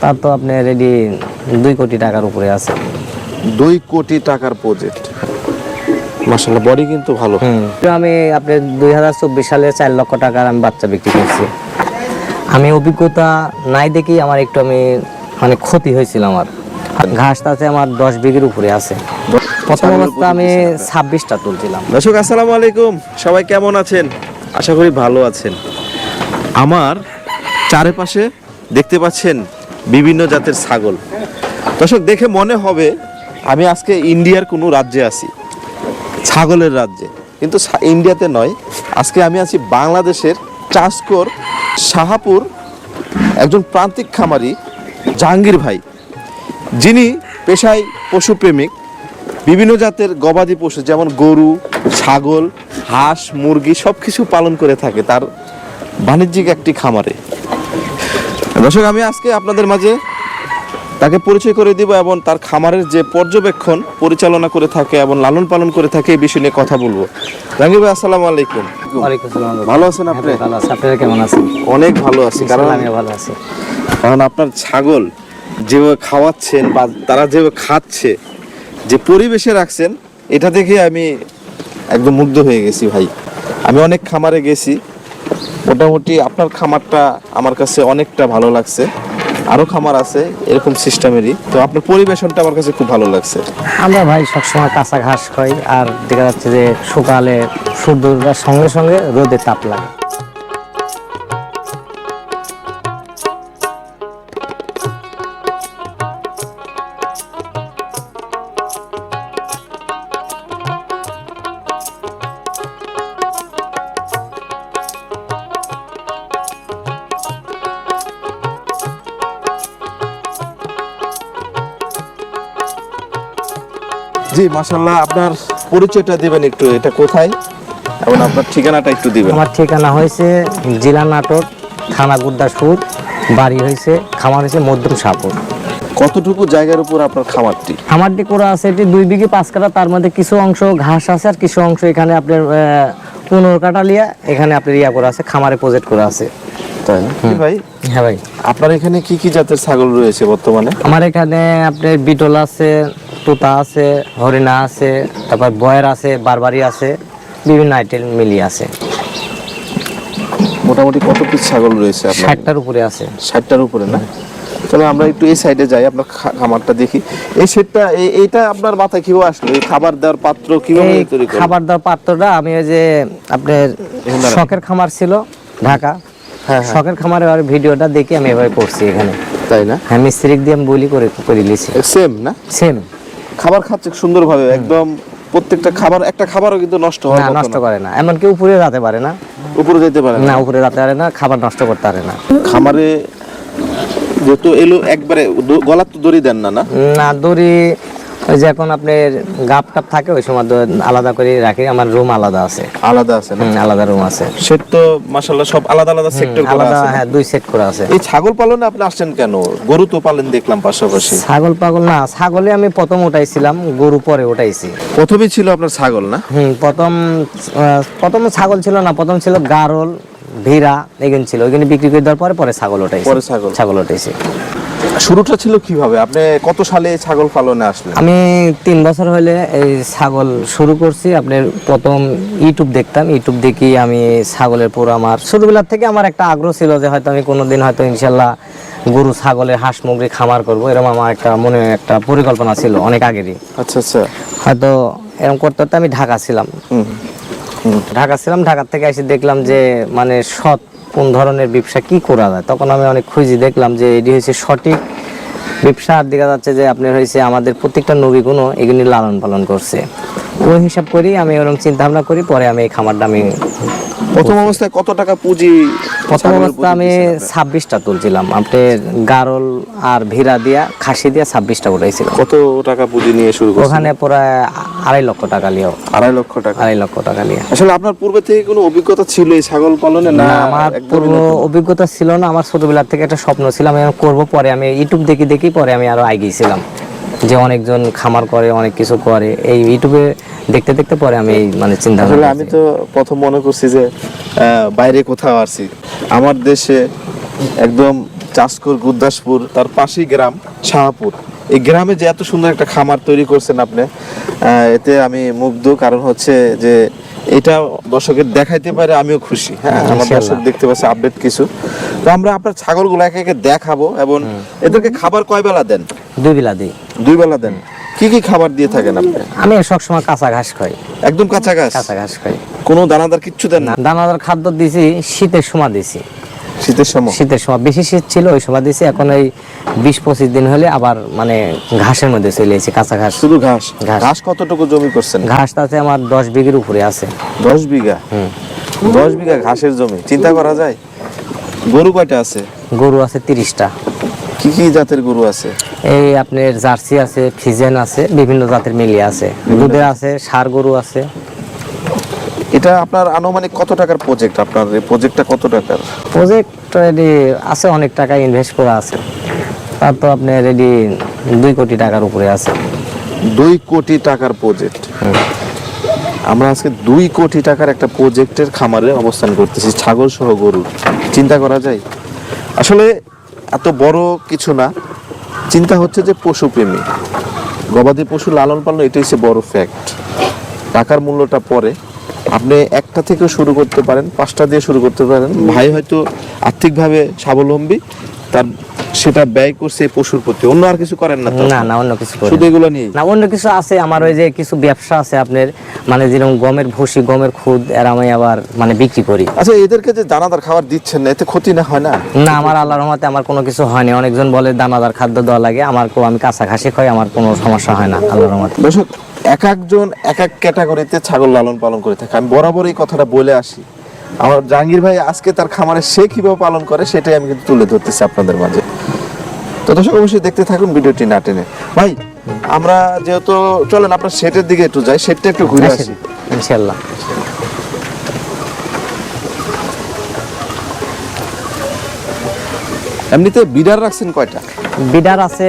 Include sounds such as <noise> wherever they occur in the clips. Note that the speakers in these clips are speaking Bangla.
তার তো আপনি রেডি দুই কোটি টাকার উপরে আছে। দুই কোটি টাকার প্রজেক্ট মাসাল্লাহ বডি কিন্তু ভালো। তো আমি আপনি দুই হাজার চব্বিশ সালে চার লক্ষ টাকার আমি বাচ্চা বিক্রি করছি। আমি অভিজ্ঞতা নাই দেখেই আমার একটু আমি মানে ক্ষতি হয়েছিল আমার। ঘাস আছে আমার দশ বিঘের উপরে আছে। প্রথম অবস্থা আমি ছাব্বিশটা তুলছিলাম। দর্শক আসসালামু আলাইকুম। সবাই কেমন আছেন? আশা করি ভালো আছেন। আমার চারিপাশে দেখতে পাচ্ছেন বিভিন্ন জাতের ছাগল। দর্শক, দেখে মনে হবে আমি আজকে ইন্ডিয়ার কোনো রাজ্যে আছি, ছাগলের রাজ্যে। কিন্তু ইন্ডিয়াতে নয়, আজকে আমি আছি বাংলাদেশের চাষকর শাহাপুর একজন প্রান্তিক খামারি জাহাঙ্গীর ভাই। যিনি পেশায় পশুপ্রেমিক, বিভিন্ন জাতের গবাদি পশু যেমন গরু, ছাগল, হাঁস, মুরগি সব কিছু পালন করে থাকে তার বাণিজ্যিক একটি খামারে। দর্শক আমি আজকে আপনাদের মাঝে তাকে পরিচয় করে দিব এবং তার খামারের যে পর্যবেক্ষণ পরিচালনা করে থাকে এবং লালন পালন করে থাকে এই বিষয় নিয়ে কথা বলব। জাহাঙ্গীর ভাই আসসালামু আলাইকুম। ভালো আছেন আপনি? ভালো আছে। আপনারা কেমন আছেন? অনেক ভালো আছি। কারণ আমিও ভালো আছি। কারণ আপনার ছাগল যেভাবে খাওয়াচ্ছেন বা তারা যেভাবে খাচ্ছে যে পরিবেশে রাখছেন এটা দেখে আমি একদম মুগ্ধ হয়ে গেছি ভাই। আমি অনেক খামারে গেছি মোটামুটি আপনার খামারটা আমার কাছে অনেকটা ভালো লাগছে। আরও খামার আছে, এরকম সিস্টেমেরই। তো আপনার পরিবেশনটা আমার কাছে খুব ভালো লাগছে। আমরা ভাই সবসময় কাঁচা ঘাস খাই, আর দেখা যাচ্ছে যে সকালে সূর্য সঙ্গে সঙ্গে রোদে তাপ লাগে। মাসাল্লাহ আপনার পরিচয়টা দিবেন একটু এটা কোথায়? এবং আপনার ঠিকানাটা একটু দিবেন। আমার ঠিকানা হয়েছে জেলা নাটক থানা গুদ্দাসপুর বাড়ি হয়েছে খামার হয়েছে মধ্যম সাপুর। কতটুকু জায়গার উপর আপনার খামারটি? খামারটি করা আছে এটি দুই বিঘে পাঁচ কাটা তার মধ্যে কিছু অংশ ঘাস আছে আর কিছু অংশ এখানে আপনার পনেরো কাটা লিয়া এখানে আপনার ইয়া করা আছে খামারে প্রজেক্ট করা আছে। তাই না? ভাই হ্যাঁ ভাই। আপনার এখানে কি কি জাতের ছাগল রয়েছে বর্তমানে? আমার এখানে আপনার বিটল আছে তোতা আছে হরিণা আছে তারপর বয়ের আছে বারবারি আছে বিভিন্ন আইটেম মিলিয়ে আছে। মোটামুটি কত পিস ছাগল রয়েছে আপনার? ষাটটার উপরে আছে। ষাটটার উপরে না? তবে আমরা একটু এই সাইডে যাই আপনার খামারটা দেখি। এই সেটটা এইটা আপনার মাথায় কীভাবে আসলো? এই খাবার দেওয়ার পাত্র কীভাবে তৈরি করেন খাবার দেওয়ার পাত্রটা আমি ওই যে আপনার শখের খামার ছিল ঢাকা। হ্যাঁ হ্যাঁ। শখের খামারের আর ভিডিওটা দেখে আমি এভাবে করছি এখানে। তাই না? হ্যাঁ মিস্ত্রিক দিয়ে আমি বলি করে করে নিয়েছি সেম না? সেম খাবার খাচ্ছে সুন্দরভাবে একদম প্রত্যেকটা খাবার একটা খাবারও কিন্তু নষ্ট হয় না নষ্ট করে না। এমনকি উপরে রাতে পারে না। উপরে যেতে পারে না। উপরে রাতে পারে না খাবার নষ্ট করতে পারে না। খামারে যেহেতু এলো একবারে গলা গলার তো দড়ি দেন না না? না দড়ি ওই যে এখন আপনার গাপ টাপ থাকে ওই সময় আলাদা করে রাখি। আমার রুম আলাদা আছে। আলাদা আছে আলাদা রুম আছে। সেট তো মাশাল্লাহ সব আলাদা আলাদা সেক্টর করা আছে হ্যাঁ দুই সেট করা আছে। এই ছাগল পালনে আপনি আসছেন কেন? গরু তো পালন দেখলাম পাশাপাশি। ছাগল পাগল না ছাগলে আমি প্রথম উঠাইছিলাম গরু পরে উঠাইছি। প্রথমেই ছিল আপনার ছাগল না? হুম প্রথম প্রথম ছাগল ছিল না প্রথম ছিল গারল ভিড়া এগুলো ছিল। ওইখানে বিক্রি করে দেওয়ার পরে পরে ছাগল উঠাইছি। পরে ছাগল। ছাগল উঠাইছি। শুরুটা ছিল কীভাবে? আপনি কত সালে ছাগল পালনে আসলেন? আমি তিন বছর হলে এই ছাগল শুরু করছি। আপনার প্রথম ইউটিউব দেখতাম। ইউটিউব দেখি আমি ছাগলের পুরো আমার ছোটবেলার থেকে আমার একটা আগ্রহ ছিল যে হয়তো আমি কোনোদিন হয়তো ইনশাল্লাহ গরু ছাগলের হাঁস মুরগি খামার করব। এরকম আমার একটা মনে একটা পরিকল্পনা ছিল অনেক আগেরই। আচ্ছা আচ্ছা। হয়তো এরকম করতে করতে আমি ঢাকা ছিলাম। ঢাকা ছিলাম। ঢাকা থেকে এসে দেখলাম যে মানে সৎ কোন ধরনের ব্যবসা কি করা যায়? তখন আমি অনেক খুঁজি দেখলাম যে এটি হয়েছে সঠিক ব্যবসা। আর দেখা যাচ্ছে যে আপনার হয়েছে আমাদের প্রত্যেকটা নবী গুণও এগুলি লালন পালন করছে। ওই হিসাব করি আমি ওরকম চিন্তা ভাবনা করি, পরে আমি এই খামারটা আমি প্রথম অবস্থায় কত টাকা পুঁজি প্রথম অবস্থা আমি ছাব্বিশটা তুলছিলাম। আপনার গারল আর ভিড়া দিয়া খাসি দিয়া ছাব্বিশটা উঠাইছিলাম। কত টাকা পুঁজি নিয়ে শুরু করছেন? ওখানে প্রায় আড়াই লক্ষ টাকা লিও। আড়াই লক্ষ টাকা। আড়াই লক্ষ টাকা লিয়ে আসলে আপনার পূর্বে থেকে কোনো অভিজ্ঞতা ছিল এই ছাগল পালনে না আমার পূর্ব অভিজ্ঞতা ছিল না আমার ছোটবেলা থেকে একটা স্বপ্ন ছিল আমি করব পরে আমি ইউটিউব দেখি দেখি পরে আমি আরও এগিয়েছিলাম যে অনেকজন খামার করে অনেক কিছু করে এই ইউটিউবে দেখতে দেখতে পরে আমি এই মানে চিন্তা আসলে আমি তো প্রথম মনে করছি যে বাইরে কোথাও আসছি আমার দেশে একদম চাষকর গুদাসপুর তার পাশেই গ্রাম শাহপুর। এই গ্রামে যে এত সুন্দর একটা খামার তৈরি করছেন আপনি এতে আমি মুগ্ধ। কারণ হচ্ছে যে এটা দর্শকের দেখাইতে পারে আমিও খুশি। হ্যাঁ আমার দর্শক দেখতে পাচ্ছে আপডেট কিছু। তো আমরা আপনার ছাগলগুলো একে একে দেখাবো এবং এদেরকে খাবার কয় বেলা দেন? দুই বেলা দিই। দুই বেলা দেন। কি কি খাবার দিয়ে থাকেন আপনি? আমি সবসময় কাঁচা ঘাস খাই। একদম কাঁচা ঘাস? কাঁচা ঘাস খাই। কোনো দানাদার কিচ্ছু দেন না? দানাদার খাদ্য দিছি শীতের সময় দিছি। শীতের সময়? শীতের সময়। বেশি শীত ছিল ওই সময় দিছি এখন এই বিশ পঁচিশ দিন হলে আবার মানে ঘাসের মধ্যে চলে এসেছি কাঁচা ঘাস। শুধু ঘাস? ঘাস। কতটুকু জমি করছেন? ঘাস আছে আমার দশ বিঘের উপরে আছে। দশ বিঘা। দশ বিঘা ঘাসের জমি। চিন্তা করা যায়? গরু কয়টা আছে? গরু আছে তিরিশটা। কি কি জাতের গরু আছে? এই আপনার জার্সি আছে ফিজেন আছে বিভিন্ন জাতের মিলিয়ে আছে। দুধের আছে সার গরু আছে। এটা আপনার আনুমানিক কত টাকার প্রজেক্ট আপনার এই প্রজেক্টটা কত টাকার? প্রজেক্ট রেডি আছে অনেক টাকা ইনভেস্ট করা আছে। তার তো আপনার রেডি দুই কোটি টাকার উপরে আছে। দুই কোটি টাকার প্রজেক্ট আমরা আজকে দুই কোটি টাকার একটা প্রজেক্টের খামারে অবস্থান করতেছি ছাগল সহ গরু। চিন্তা করা যায়? আসলে এত বড় কিছু না। চিন্তা হচ্ছে যে পশুপ্রেমী গবাদি পশু লালন পালন এটাই হচ্ছে বড় ফ্যাক্ট টাকার মূল্যটা পরে। আপনি একটা থেকে শুরু করতে পারেন, পাঁচটা দিয়ে শুরু করতে পারেন। ভাই হয়তো আর্থিকভাবে স্বাবলম্বী, তার সেটা ব্যয় করছে পশুর প্রতি। অন্য আর কিছু করেন না না না অন্য কিছু শুধু এগুলো নিয়ে না অন্য কিছু আছে আমার ওই যে কিছু ব্যবসা আছে আপনার মানে যেরকম গমের ভুসি গমের খুদ এর আমি আবার মানে বিক্রি করি। আচ্ছা এদেরকে যে দানাদার খাবার দিচ্ছেন না এতে ক্ষতি না হয় না? না আমার আল্লাহর রহমতে আমার কোনো কিছু হয়নি। অনেকজন বলে দানাদার খাদ্য দেওয়া লাগে আমার কো আমি কাঁচা ঘাসে খাই আমার কোনো সমস্যা হয় না আল্লাহর রহমতে। দর্শক এক একজন এক এক ক্যাটাগরিতে ছাগল লালন পালন করে থাকে। আমি বরাবর এই কথাটা বলে আসি। আমার জাহাঙ্গীর ভাই আজকে তার খামারে সে কীভাবে পালন করে সেটাই আমি কিন্তু তুলে ধরতেছি আপনাদের মাঝে। তো দর্শক অবশ্যই দেখতে থাকুন ভিডিওটি না টেনে। ভাই আমরা যেহেতু চলেন আপনার সেটের দিকে একটু যাই সেটটা একটু ঘুরে আসি। ইনশাল্লাহ এমনিতে বিডার রাখছেন কয়টা? বিডার আছে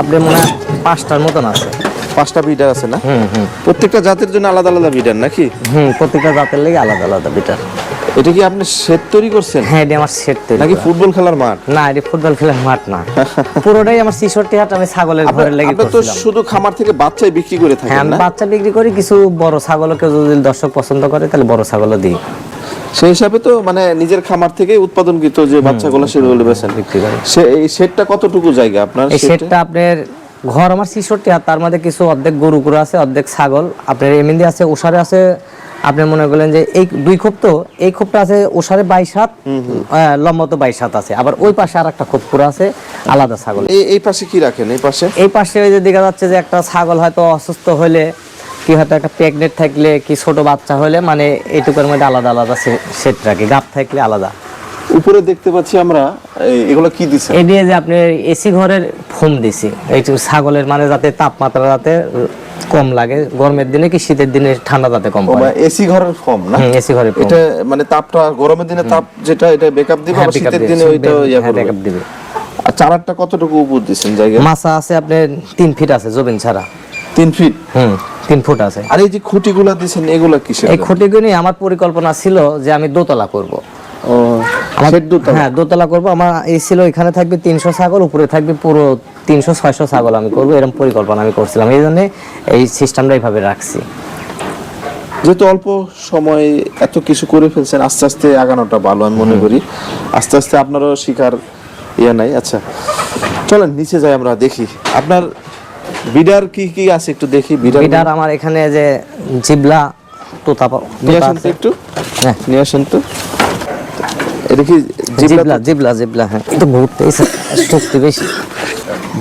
আপনি মনে হয় পাঁচটার মতন আছে। পাঁচটা বিডার আছে না? হুম হুম। প্রত্যেকটা জাতের জন্য আলাদা আলাদা বিডার নাকি? হুম প্রত্যেকটা জাতের লেগে আলাদা আলাদা বিটার এটা কি আপনি সেট তৈরি করছেন? হ্যাঁ এটা আমার সেট তৈরি নাকি ফুটবল খেলার মাঠ? না এটা ফুটবল খেলার মাঠ না। পুরোটাই আমার ছিষট্টি হাট আমি ছাগলের ঘরে লেগে আপনি তো শুধু খামার থেকে বাচ্চাই বিক্রি করে হ্যাঁ থাকেন আমি না? বাচ্চা বিক্রি করি কিছু বড় ছাগলকে যদি দর্শক পছন্দ করে তাহলে বড় ছাগলও দিই। সেই হিসাবে তো মানে নিজের খামার থেকে উৎপাদনকৃত যে বাচ্চাগুলো সেগুলো বেছেন বিক্রি করি। এই সেটটা কতটুকু জায়গা আপনার এই সেটে? সেটটা আপনার ঘর আমার ছিষট্টি হাত তার মধ্যে কিছু অর্ধেক গরু গরু আছে অর্ধেক ছাগল। আপনার এমনি আছে ওষারে আছে আপনি মনে করলেন যে এই দুই খোপ তো এই খোপটা আছে ওষারে বাইশ হাত লম্বা তো বাইশ হাত আছে। আবার ওই পাশে আর একটা খোপ পুরো আছে আলাদা ছাগল। এই এই পাশে কি রাখেন? এই পাশে? এই পাশে ওই যে দেখা যাচ্ছে যে একটা ছাগল হয়তো অসুস্থ হলে কি হয়তো একটা প্রেগনেন্ট থাকলে কি ছোট বাচ্চা হলে মানে এটুকুর মধ্যে আলাদা আলাদা সেট রাখে গাপ থাকলে আলাদা। উপরে দেখতে পাচ্ছি আমরা এগুলো কি দিছেন এই দিয়ে যে আপনি এসি ঘরের ফোম দিছি এইটু ছাগলের মানে যাতে তাপমাত্রা যাতে কম লাগে গরমের দিনে কি শীতের দিনে ঠান্ডা যাতে কম পড়ে? এসি ঘরের ফর্ম না? AC ঘরের foam। এটা মানে তাপটা গরমের দিনে তাপ যেটা এটা ব্যাকআপ দিবে হ্যাঁ, backup শীতের দিনে ওইটা ইয়া হ্যাঁ, করবে। backup দিবে। আর চারাটা কতটুকু উপর দিছেন জায়গা মাছা আছে আপনার তিন ফিট আছে জবিন ছাড়া। তিন ফিট? হুম তিন ফুট আছে। আর এই যে খুঁটিগুলো দিছেন এগুলো কিসের? এই খুঁটিগুলি আমার পরিকল্পনা ছিল যে আমি দোতলা করব। ও হ্যাঁ দোতলা করব। আমার এই ছিল এখানে থাকবে তিনশো ছাগল উপরে থাকবে পুরো তিনশো ছয়শো ছাগল আমি করব। এরকম পরিকল্পনা আমি করছিলাম। এই জন্য এই সিস্টেমটা এইভাবে রাখছি। যেহেতু অল্প সময় এত কিছু করে ফেলছেন আস্তে আস্তে আগানোটা ভালো আমি মনে করি। আস্তে আস্তে আপনারও শিকার ইয়ে নাই। আচ্ছা চলেন নিচে যাই আমরা দেখি। আপনার বিডার কি কি আছে একটু দেখি? বিডার আমার এখানে যে জিবলা তোতা। একটু। হ্যাঁ। নিয়ে আসেন তো। এটা কি জিবলা জিবলা জিবলা জিবলা হ্যাঁ। একটু ঘুরতে শক্তি বেশি।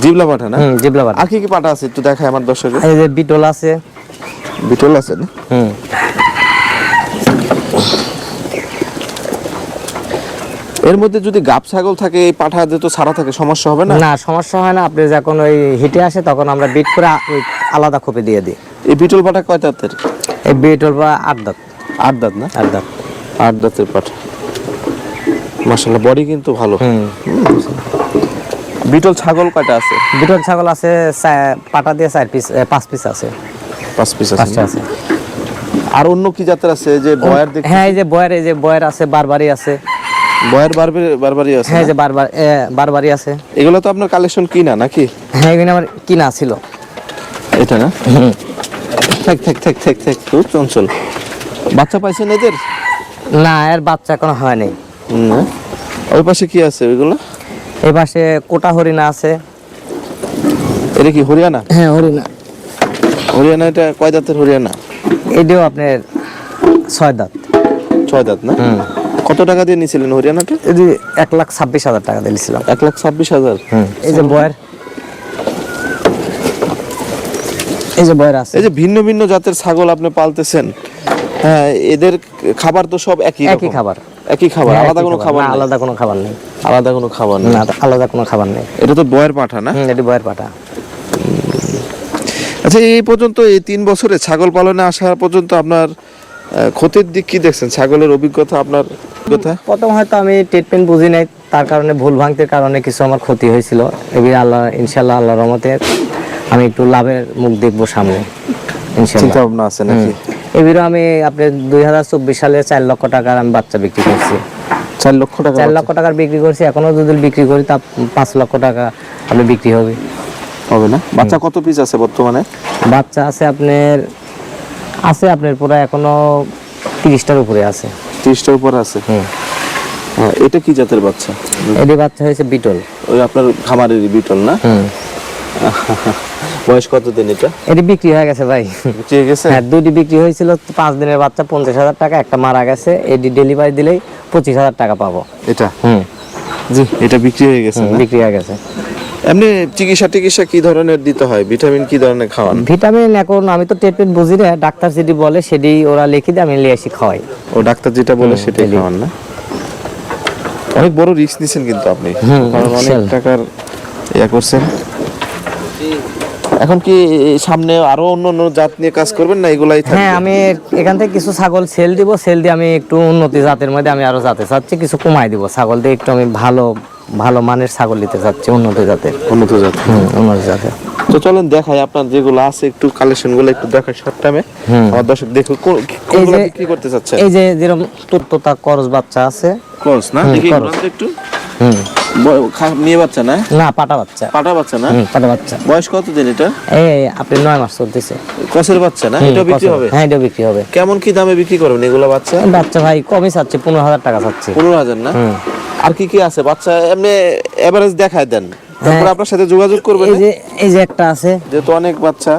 জিবলা পাঠা না? হুম জিবলা বাটা আর কি কি পাঠা আছে একটু দেখায় আমার দর্শকের এই যে বিটল আছে। বিটল আছে না? হুম। এর মধ্যে যদি গাব ছাগল থাকে এই পাঠা যেহেতু সারা থাকে সমস্যা হবে না? না সমস্যা হয় না। আপনি যখন ওই হিটে আসে তখন আমরা বিট করে ওই আলাদা খোপে দিয়ে দিই। এই বিটল পাঠা কয় দাঁতের? এই বিটল বা আট দাঁত। আট দাঁত না? আট দাঁত। আট দাঁতের পাঠা। মাশাল্লাহ বডি কিন্তু ভালো। বিটল ছাগল কয়টা আছে? বিটল ছাগল আছে পাটা দিয়ে চার পিস পাঁচ পিস আছে। পাঁচ পিস আছে। আর অন্য কি জাতের আছে? যে বয়ার দেখ হ্যাঁ এই যে বয়ের এই যে বয়ের আছে বারবারি আছে। বয়ের বারবার বারবারই আছে হ্যাঁ? যে বারবার এ, বারবারই আছে। এগুলো তো আপনার কালেকশন কিনা নাকি? হ্যাঁ এখানে আমার কিনা ছিল। এটা না? থাক থাক থাক থাক থাক খুব চঞ্চল। বাচ্চা পাইছেন এদের? না এর বাচ্চা এখনও হয়নি হুম, না? ওই পাশে কি আছে ওইগুলো? এই পাশে কোটা হরিণা আছে। এটা কি হরিয়ানা? হ্যাঁ হরিণা। হরিয়ানা এটা কয় দাঁতের হরিয়ানা? এটিও আপনার ছয় দাঁত। ছয় দাঁত না? কত টাকা দিয়ে নিয়েছিলেন হরিয়ানাটা? এটি এক লাখ ছাব্বিশ হাজার টাকা দিয়েছিলাম এক লাখ ছাব্বিশ হাজার? এই যে বয়ের। এই যে বয়ের আছে। এই যে ভিন্ন ভিন্ন জাতের ছাগল আপনি পালতেছেন। হ্যাঁ এদের খাবার তো সব একই একই খাবার। একই খাবার হ্যাঁ, আলাদা কোনো খাবার। না, আলাদা কোনো খাবার নেই। আলাদা কোনো খাবার না আলাদা কোনো খাবার নেই। এটা তো বয়ের পাঠা না? এটি বয়ের পাটা আচ্ছা এই পর্যন্ত এই তিন বছরে ছাগল পালনে আসা পর্যন্ত আপনার ক্ষতির দিক কি দেখছেন? ছাগলের অভিজ্ঞতা আপনার অভিজ্ঞতা? প্রথম হয়তো আমি ট্রিটমেন্ট বুঝি নাই। তার কারণে ভুল ভাঙতির কারণে কিছু আমার ক্ষতি হয়েছিল। এবার আল্লাহ ইনশাল্লাহ আল্লাহ রহমতে আমি একটু লাভের মুখ দেখব সামনে। চিন্তা ভাবনা আছে নাকি? এবারও আমি আপনি দুই হাজার চব্বিশ সালে চার লক্ষ টাকার আমি বাচ্চা বিক্রি করছি। চার লক্ষ টাকা চার লক্ষ টাকার বিক্রি করছি এখনও যদি বিক্রি করি তা পাঁচ লক্ষ টাকা আপনি বিক্রি হবে। হবে না? বাচ্চা কত পিস আছে বর্তমানে? বাচ্চা আছে আপনার আছে আপনার পুরো এখনও তিরিশটার উপরে আছে। তিরিশটার উপরে আছে? হুম। হ্যাঁ, এটা কি জাতের বাচ্চা? এটি বাচ্চা হয়েছে বিটল। ওই আপনার খামারের বিটল না? হুম। <laughs> বয়স কত দিন এটা? এটি বিক্রি হয়ে গেছে ভাই। চেয়ে গেছে? হ্যাঁ দুটি বিক্রি হয়েছিল পাঁচ দিনের বাচ্চা পঞ্চাশ হাজার টাকা একটা মারা গেছে এটি ডেলিভারি দিলেই পঁচিশ হাজার টাকা পাবো। এটা? হুম। জি এটা বিক্রি হয়ে গেছে বিক্রি হয়ে গেছে। এমনি চিকিৎসা টিকিৎসা কি ধরনের দিতে হয়? ভিটামিন কি ধরনের খাওয়ান? ভিটামিন এখন আমি তো ট্রিটমেন্ট বুঝি না ডাক্তার যেটি বলে সেটি ওরা লিখে দিয়ে আমি লিয়ে এসে খাওয়াই। ও ডাক্তার যেটা বলে সেটাই খাওয়ান না? অনেক বড় রিস্ক নিছেন কিন্তু আপনি। কারণ অনেক টাকার ইয়া করছেন। এখন কি সামনে আরও অন্য অন্য জাত নিয়ে কাজ করবেন না এগুলাই হ্যাঁ আমি এখান থেকে কিছু ছাগল সেল দিব সেল দিয়ে আমি একটু উন্নতি জাতের মধ্যে আমি আরও জাতে চাচ্ছি কিছু কমাই দিব। ছাগল দিয়ে একটু আমি ভালো ভালো মানের ছাগল নিতে চাচ্ছি উন্নত জাতের। উন্নত জাত হুম উন্নত জাতের। তো চলেন দেখাই আপনার যেগুলো আছে একটু কালেকশনগুলো একটু দেখাই শর্ট টাইমে। আমার দর্শক দেখো কোন- কোনগুলো বিক্রি করতে চাচ্ছেন? এই যে যেরকম তোতা করজ বাচ্চা আছে। ক্রস না? দেখি একটু। হুম। মেয়ে বাচ্চা না? না পাটা বাচ্চা। পাটা বাচ্চা না? পাটা বাচ্চা। বয়স কত দিন এটা? এই আপনি নয় মাস চলতেছে। কসের বাচ্চা না? এটা বিক্রি হবে? হ্যাঁ এটা বিক্রি হবে। কেমন কি দামে বিক্রি করবেন এগুলো বাচ্চা? বাচ্চা ভাই কমই চাচ্ছে পনেরো হাজার টাকা চাচ্ছে। পনেরো হাজার না? আর কি কি আছে? বাচ্চা এমনি এভারেজ দেখায় দেন। তারপর আপনার সাথে যোগাযোগ করবেন এই যে এই যে একটা আছে। যেহেতু অনেক বাচ্চা।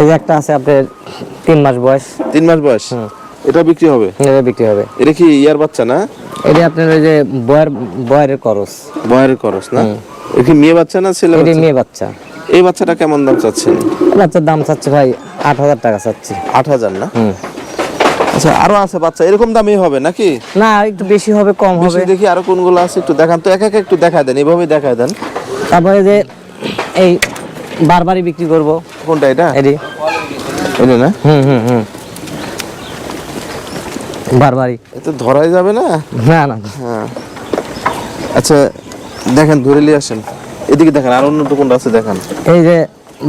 এই যে একটা আছে আপনার তিন মাস বয়স। তিন মাস বয়স? এটা বিক্রি হবে? এটা বিক্রি হবে। এটা কি ইয়ার বাচ্চা না? এটা আপনার ওই যে বয়ের বয়ের করস। বয়ের করস না? এটা কি মেয়ে বাচ্চা না ছেলে বাচ্চা? মেয়ে বাচ্চা। এই বাচ্চাটা কেমন দাম চাচ্ছেন? বাচ্চার দাম চাচ্ছে ভাই আট হাজার টাকা চাচ্ছি। আট হাজার না? আচ্ছা আরও আছে বাচ্চা। এরকম দামই হবে নাকি? না একটু বেশি হবে কম হবে। দেখি আরও কোনগুলো আছে একটু দেখান। তো এক এক একটু দেখায় দেন এভাবেই দেখায় দেন। তারপরে যে এই বারবারই বিক্রি করব। কোনটা এটা? এটি। এটা না? হুম হুম হুম। বারবারই। এতে ধরাই যাবে না? না না। হ্যাঁ। আচ্ছা দেখেন ধরে নিয়ে আসেন। এদিকে দেখেন আর অন্য তো কোনটা আছে দেখান। এই যে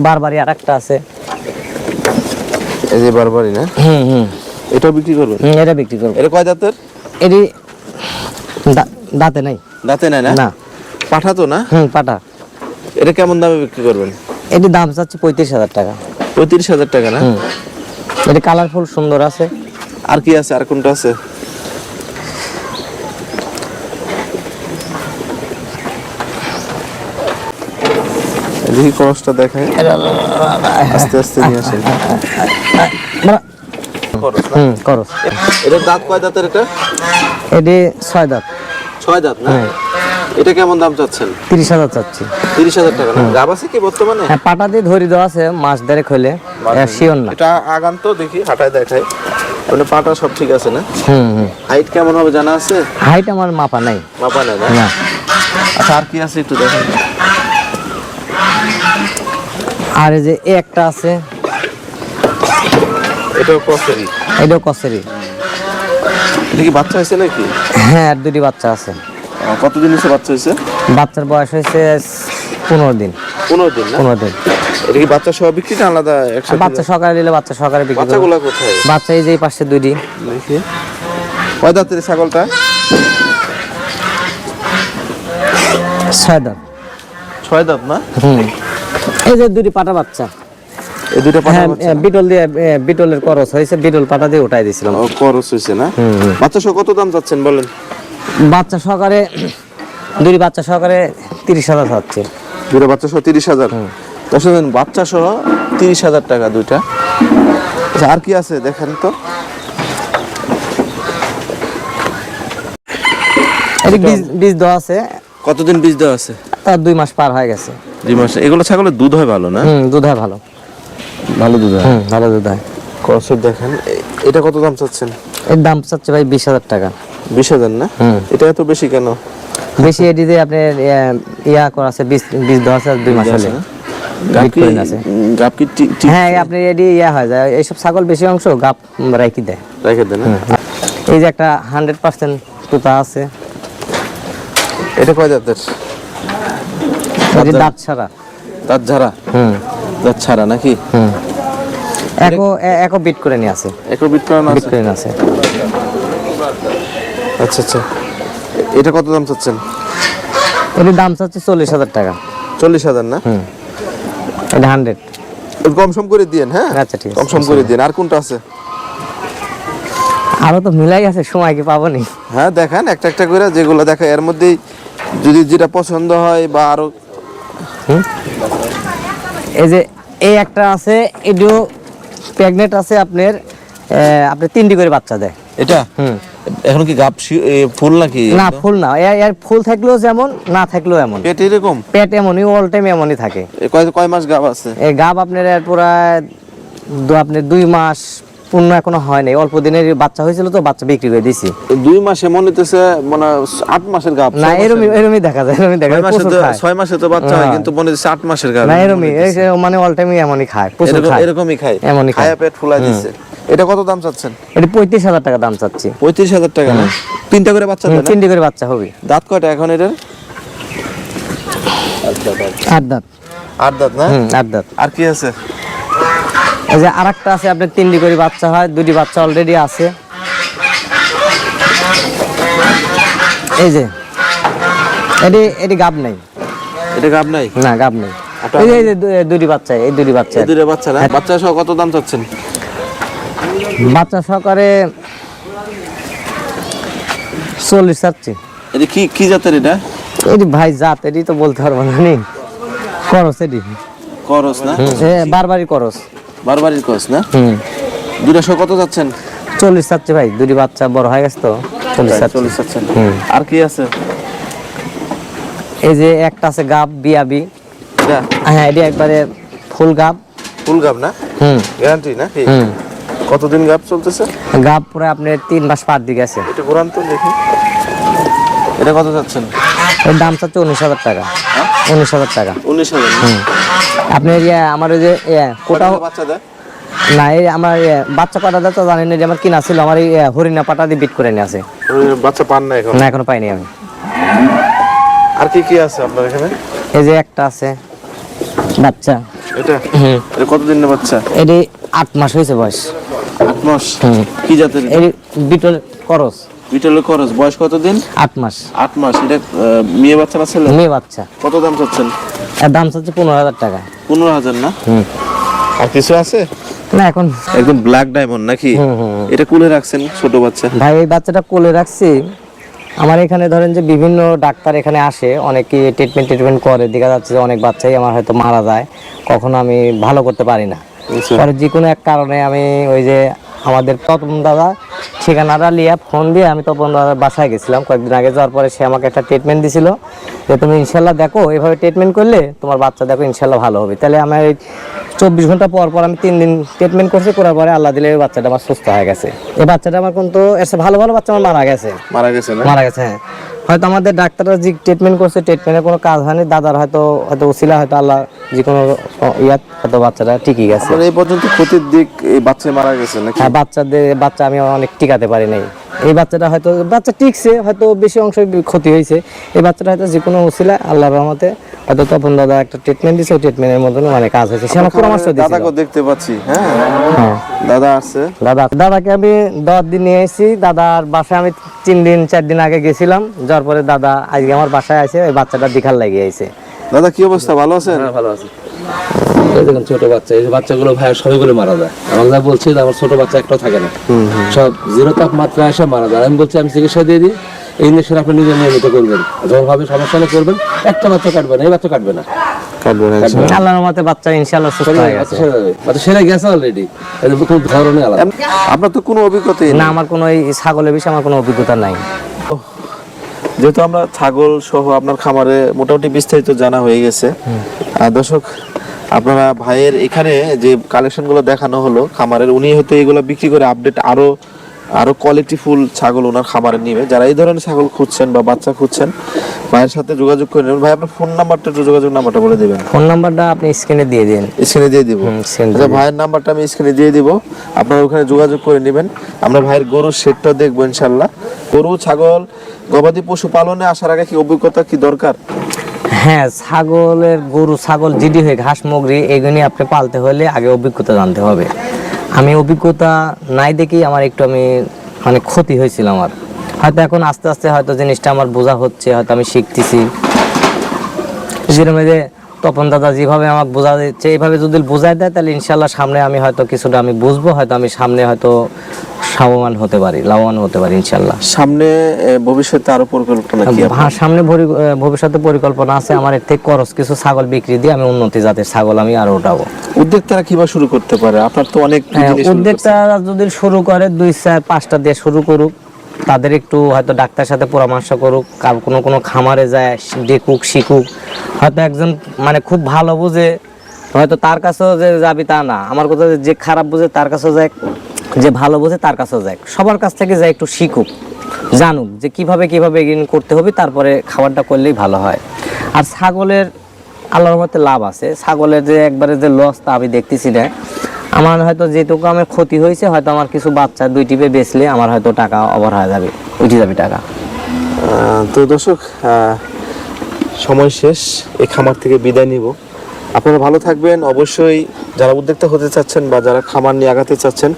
বারবারই আর একটা আছে। এই যে বারবারই না? হুম হুম। এটাও বিক্রি করবেন? এটা বিক্রি করব। এটা কয় দাঁতের? এটি দাঁতে নাই। দাঁতে নাই না? না। পাঠা তো না? হুম পাটা এটা কেমন দামে বিক্রি করবেন? এটি দাম চাচ্ছে পঁয়ত্রিশ হাজার টাকা। পঁয়ত্রিশ হাজার টাকা না? এটি কালারফুল সুন্দর আছে। আর কি আছে? আর কোনটা আছে? দেখি ক্রসটা দেখায় আস্তে আস্তে নিয়ে আসেন। মানে-? হুম দাঁত কয় দাঁতের এটা? এটি ছয় দাঁত। ছয় দাঁত না? এটা কেমন দাম চাচ্ছেন? তিরিশ হাজার চাচ্ছি। তিরিশ হাজার টাকা গাব আছে কি বর্তমানে? হ্যাঁ পাটা দিয়ে ধরি দেওয়া আছে মাছ দেড়েক শিওর না। এটা আগান তো দেখি হাঁটায় দেখায় মানে পাটা সব ঠিক আছে না? হুম হুম। হাইট কেমন হবে জানা আছে? হাইট আমার মাপা নাই। মাপা নেই না? আচ্ছা আর কি আছে একটু দেখেন। আর এই যে একটা আছে। এটাও ক্রসেরই এটাও কসেরি। এটা কি বাচ্চা হয়েছে নাকি? হ্যাঁ আর দুটি বাচ্চা আছে। কতদিন হয়েছে বাচ্চা হয়েছে? বাচ্চার বয়স হয়েছে পনেরো দিন। পনেরো দিন পনেরো দিন। এটা কি বাচ্চা সহ বিক্রি না আলাদা একসাথে? বাচ্চা সকালে দিলে বাচ্চা সকালে বিক্রি বাচ্চাগুলো কোথায়? বাচ্চা এই যে পাশে দুইটি। দেখি। কয় দাঁতের ছাগলটা? ছয় দাঁত। ছয় দাঁত না? হুম। এই যে দুটি পাটা বাচ্চা। এই দুটো পাঠা হ্যাঁ? বিটল দিয়ে বিটলের করস হয়েছে বিটল পাটা দিয়ে উঠাই দিয়েছিলাম। খরচ হয়েছে না? বাচ্চা সহ কত দাম চাচ্ছেন বলেন? বাচ্চা সহকারে দুটি বাচ্চা সহকারে তিরিশ হাজার হচ্ছে দুটো বাচ্চা সহ তিরিশ হাজার। দশ বাচ্চা সহ তিরিশ হাজার টাকা দুইটা। আচ্ছা আর কি আছে দেখেন তো? বীজ বীজ দেওয়া আছে। কতদিন বীজ দেওয়া আছে? তার দুই মাস পার হয়ে গেছে। দুই মাস। এগুলো ছাগলের দুধ হয় ভালো না? দুধ হয় ভালো। ভালো দুধ হয়? ভালো দুধ হয়। কসর দেখেন এটা কত দাম চাচ্ছেন? এর দাম চাচ্ছে ভাই বিশ হাজার টাকা। বিশ হাজার না? এটা এত বেশি কেন? বেশি এটিতে আপনার ইয়া, ইয়া করা আছে বীজ বীজ দেওয়া আছে দুই মাস হলে। আছে। গাপ কি টি- টি- হ্যাঁ আপনি এটি ইয়া হয়ে যায় এইসব ছাগল বেশি অংশ গাপ রাইকি দেয়। রেখে দেন হ্যাঁ? এই যে একটা হান্ড্রেড পার্সেন্ট তুতা আছে। এটা কয় জাতের? দাঁত ছাড়া। দাঁত ঝাড়া হুম। দাঁত ছাড়া নাকি? হুম। একো এ- একো বিট করে নিয়ে আছে। একটু বিট আছে? করে আছে। আচ্ছা আচ্ছা। এটা কত দাম চাচ্ছেন? দাম চাচ্ছে চল্লিশ হাজার টাকা। চল্লিশ হাজার না? হুম। এটা কম সম করে দিয়েন হ্যাঁ? আচ্ছা, ঠিক আছে। কম সম করে দিয়েন। আর কোনটা আছে? আরও তো মিলাই আছে সময় কি পাবো নি হ্যাঁ দেখান একটা একটা করে যেগুলো দেখা এর মধ্যেই যদি যেটা পছন্দ হয় বা আরও এই যে এই একটা আছে এটিও প্রেগনেন্ট আছে আপনার এ, আপনার তিনটি করে বাচ্চা দেয়। এটা? এখন কি এ, ফুল নাকি? না ফুল না। এর- ফুল থাকলেও যেমন না থাকলেও এমন। পেট এরকম? পেট এমনই অল টাইম এমনই থাকে। কয় কয় মাস গাপ আছে? এই গাব আপনার দু- আপনার দুই মাস পূর্ণ এখনও হয় নাই। অল্প দিনের বাচ্চা হয়েছিল তো বাচ্চা বিক্রি করে দিছি দুই মাসে মনে হইতেছে মানে আট মাসের গাপ না এরমই এরমই দেখা যায় এরমই দেখা ছয় যায়। ছয় মাসে তো বাচ্চা হয় হ্যাঁ। কিন্তু মনে হচ্ছে আট মাসের গাপ না এরমই এই মানে অল টাইমই এমনই খায় এরকমই খায়। এমনই খায়। পেট ফুলাই দিচ্ছে এটা কত দাম চাচ্ছেন? এটা পঁয়ত্রিশ হাজার টাকা দাম চাচ্ছি। পঁয়ত্রিশ হাজার টাকা না? তিনটা করে বাচ্চা? তিনটি করে বাচ্চা হবে। দাঁত কয়টা এখন এটার? আট দাঁত। আট দাঁত না? আট দাঁত। আর কি আছে? এই যে আর একটা আছে আপনার তিনটি করে বাচ্চা হয় দুটি বাচ্চা অলরেডি আছে। এই যে এটি এটি গাব নাই। এটা গাব নাই? না গাব নেই। আটা- এই যে- দুটি বাচ্চা এই দুটি বাচ্চা। দুটো বাচ্চা না? বাচ্চা সহ কত দাম চাচ্ছেন? বাচ্চা সহকারে চল্লিশ চাচ্ছি। এটা কি কি জাতের এটা? এটি ভাই জাত এটি তো বলতে পারব না নি করস এটি। করস না? এ, বারবারই করস। বারবারির করস না? হুম। দুটা সহ কত যাচ্ছেন? চল্লিশ চাচ্ছি ভাই দুটি বাচ্চা বড় হয়ে গেছে তো চল্লিশ চল্লিশ যাচ্ছেন আর কি আছে? এই যে একটা আছে গাব বিয়াবি। হ্যাঁ এটি একবারে ফুল গাব। ফুল গাব না? হুম। গ্যারান্টি না? হুম। কতদিন গাব চলতেছে? গাব পুরো আপনার তিন মাস পার দিকে আছে। এটা ঘুরান তো দেখি। এটা কত যাচ্ছেন? এর দাম চাচ্ছে উনিশ হাজার টাকা। উনিশ হাজার টাকা। উনিশ হাজার আপনার ইয়ে আমার ওই যে ইয়ে, কোটাও বাচ্চা দেয়? না এই আমার ইয়ে, বাচ্চা পাটা তো জানেন না যে আমার কিনা ছিল আমার এই ইয়ে, হরিণা পাটা দিয়ে বিট করে নিয়ে আছে। বাচ্চা পান না এখন? না এখনও পাইনি আমি। আর কি কি আছে আপনার এখানে? এই যে একটা আছে বাচ্চা। এটা? হুম। এটা কতদিন বাচ্চা? এটি আট মাস হয়েছে বয়স। আট মাস? কি জাতের বিটল করস। বিটলের খরচ বয়স আট মাস। আট মাস। এটা মেয়ে বাচ্চা না ছেলে? মেয়ে বাচ্চা। কত দাম চাচ্ছেন? এর দাম চাচ্ছে পনেরো হাজার টাকা। পনেরো হাজার না? আর কিছু আছে? না এখন একদম ব্ল্যাক ডায়মন্ড নাকি। এটা কুলে রাখছেন ছোট বাচ্চা? ভাই এই বাচ্চাটা কোলে রাখছি। আমার এখানে ধরেন যে বিভিন্ন ডাক্তার এখানে আসে। অনেকে ট্রিটমেন্ট ট্রিটমেন্ট করে। দেখা যাচ্ছে যে অনেক বাচ্চাই আমার হয়তো মারা যায়। কখনো আমি ভালো করতে পারি না। পরে যে কোনো এক কারণে আমি ওই যে আমাদের তপন দাদা ঠিকানাটা নিয়ে ফোন দিয়ে আমি তপন দাদার বাসায় গেছিলাম। কয়েকদিন আগে যাওয়ার পরে সে আমাকে একটা ট্রিটমেন্ট দিছিল যে তুমি ইনশাল্লাহ দেখো এভাবে ট্রিটমেন্ট করলে তোমার বাচ্চা দেখো ইনশাল্লাহ ভালো হবে। তাহলে আমার এই চব্বিশ ঘণ্টা পর পর আমি তিন দিন ট্রিটমেন্ট করছি করার পরে আল্লাহ দিলে এই বাচ্চাটা আমার সুস্থ হয়ে গেছে। এই বাচ্চাটা আমার কিন্তু চেয়ে ভালো ভালো বাচ্চা আমার মারা গেছে। মারা গেছে মারা গেছে হ্যাঁ। হয়তো আমাদের ডাক্তাররা যে ট্রিটমেন্ট করছে ট্রিটমেন্টের কোনো কাজ হয়নি দাদার হয়তো হয়তো উসিলা হয়তো আল্লাহ যে কোনো ইয়াত হয়তো বাচ্চাটা ঠিকই গেছে। এই পর্যন্ত ক্ষতির দিক এই বাচ্চা মারা গেছে নাকি? হ্যাঁ বাচ্চাদের বাচ্চা আমি অনেক টিকাতে পারি নাই। এই বাচ্চাটা হয়তো বাচ্চা টিকছে হয়তো বেশি অংশ ক্ষতি হয়েছে। এই বাচ্চাটা হয়তো যে কোনো উচিলা আল্লাহর রহমতে হয়তো তপন দাদা একটা ট্রিটমেন্ট দিছে ওই ট্রিটমেন্টের মধ্যে মানে কাজ হয়েছে। সে আমার পরামর্শ দিয়েছিল। দাদাকে দেখতে পাচ্ছি হ্যাঁ? হ্যাঁ। দাদা আসছে। দাদা দাদাকে আমি দশ দিন নিয়ে এসেছি। দাদার বাসায় আমি তিন দিন চার দিন আগে গেছিলাম। যাওয়ার পরে দাদা আজকে আমার বাসায় আছে ওই বাচ্চাটা দেখার লাগিয়ে আইছে। দাদা কি অবস্থা? ভালো আছেন? হ্যাঁ ভালো আছে। দেখুন ছোট বাচ্চা এই বাচ্চাগুলো ভাই সবগুলো মারা যায়। আমার যা বলছি আমার ছোট বাচ্চা একটাও থাকে না। সব জিরো তাপমাত্রা এসে মারা যায়। আমি বলছি আমি চিকিৎসা দিয়ে দিই এই ইঞ্জেকশন আপনি নিজে নিয়মিত করবেন যখন হবে সমস্যা হলে করবেন একটা বাচ্চা কাটবে না এই বাচ্চা কাটবে না। হয়ে আপনার তো কোনো অভিজ্ঞতা না আমার কোনো ছাগলের বিষয়ে আমার কোনো অভিজ্ঞতা নাই। যেহেতু আমরা ছাগল সহ আপনার খামারে মোটামুটি বিস্তারিত জানা হয়ে গেছে। আর দর্শক আপনারা ভাইয়ের এখানে যে কালেকশনগুলো দেখানো হলো খামারের উনি হয়তো এগুলো বিক্রি করে আপডেট আরও আরও কোয়ালিটিফুল ছাগল ওনার খামারে নিবে। যারা এই ধরনের ছাগল খুঁজছেন বা বাচ্চা খুঁজছেন ভাইয়ের সাথে যোগাযোগ করে নেবেন। ভাই আপনার ফোন নাম্বারটা একটু যোগাযোগ নাম্বারটা বলে দেবেন। ফোন নাম্বারটা আপনি স্ক্রিনে দিয়ে দিন। স্ক্রিনে দিয়ে দিব। আচ্ছা ভাইয়ের নাম্বারটা আমি স্ক্রিনে দিয়ে দিব। আপনারা ওখানে যোগাযোগ করে নেবেন। আমরা ভাইয়ের গরুর শেডটা দেখব ইনশাল্লাহ গরু ছাগল গবাদি পশু পালনে আসার আগে কি অভিজ্ঞতা কি দরকার? হ্যাঁ ছাগলের গরু ছাগল জিডি হয়ে ঘাস মগরি এগুলি আপনি পালতে হলে আগে অভিজ্ঞতা জানতে হবে। আমি অভিজ্ঞতা নাই দেখেই আমার একটু আমি মানে ক্ষতি হয়েছিল আমার। হয়তো এখন আস্তে আস্তে হয়তো জিনিসটা আমার বোঝা হচ্ছে, হয়তো আমি শিখতেছি। যেরকম যে তপন দাদা যেভাবে আমাকে বোঝা দিচ্ছে এইভাবে যদি বোঝায় দেয় তাহলে ইনশাল্লাহ সামনে আমি হয়তো কিছুটা আমি বুঝব হয়তো আমি সামনে হয়তো লাভবান হতে পারি লাভবান হতে পারি ইনশাল্লাহ সামনে ভবিষ্যতে আরও পরিকল্পনা কি আপনার? সামনে ভবিষ্যতে পরিকল্পনা আছে আমার এর থেকে খরচ কিছু ছাগল বিক্রি দিয়ে আমি উন্নতি জাতের ছাগল আমি আরও উঠাবো। উদ্যোক্তারা কীভাবে শুরু করতে পারে? আপনার তো অনেক হ্যাঁ, জিনিস শুরু উদ্যোক্তা যদি শুরু করে দুই চার পাঁচটা দিয়ে শুরু করুক তাদের একটু হয়তো ডাক্তার সাথে পরামর্শ করুক কার কোনো কোনো খামারে যায়, দেখুক, শিখুক। হয়তো একজন মানে খুব ভালো বুঝে, হয়তো তার কাছেও যে যাবি তা না। আমার কথা যে খারাপ বুঝে তার কাছেও যায় যে ভালো বুঝে তার কাছেও যায় সবার কাছ থেকে যায় একটু শিখুক, জানুক যে কীভাবে কীভাবে এগিয়ে করতে হবে, তারপরে খাবারটা করলেই ভালো হয়। আর ছাগলের, আল্লাহর মতে লাভ আছে। ছাগলের যে একবারে যে লস তা আমি দেখতেছি না। আমার হয়তো যেটুকু আমার ক্ষতি হয়েছে, হয়তো আমার কিছু বাচ্চা দুই টিপে বেচলে আমার হয়তো টাকা অভার হয়ে যাবে, উঠে যাবে টাকা। তো দর্শক সময় শেষ, এই খামার থেকে বিদায় নিব। আপনারা ভালো থাকবেন। অবশ্যই যারা উদ্যোক্তা হতে চাচ্ছেন বা যারা খামার নিয়ে আগাতে চাচ্ছেন,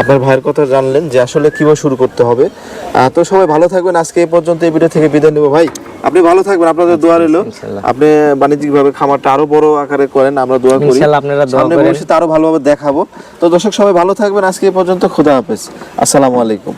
আপনার ভাইয়ের কথা জানলেন যে আসলে কীভাবে শুরু করতে হবে। তো সবাই ভালো থাকবেন। আজকে এই পর্যন্ত এই ভিডিও থেকে বিদায় নেব। ভাই আপনি ভালো থাকবেন আপনাদের দোয়া রইল। আপনি বাণিজ্যিক ভাবে খামারটা আরও বড় আকারে করেন আমরা দোয়া করি। সামনে। ভবিষ্যতে আরও ভালোভাবে দেখাবো। তো দর্শক সবাই ভালো থাকবেন। আজকে এই পর্যন্ত খোদা হাফেজ। আসসালামু আলাইকুম।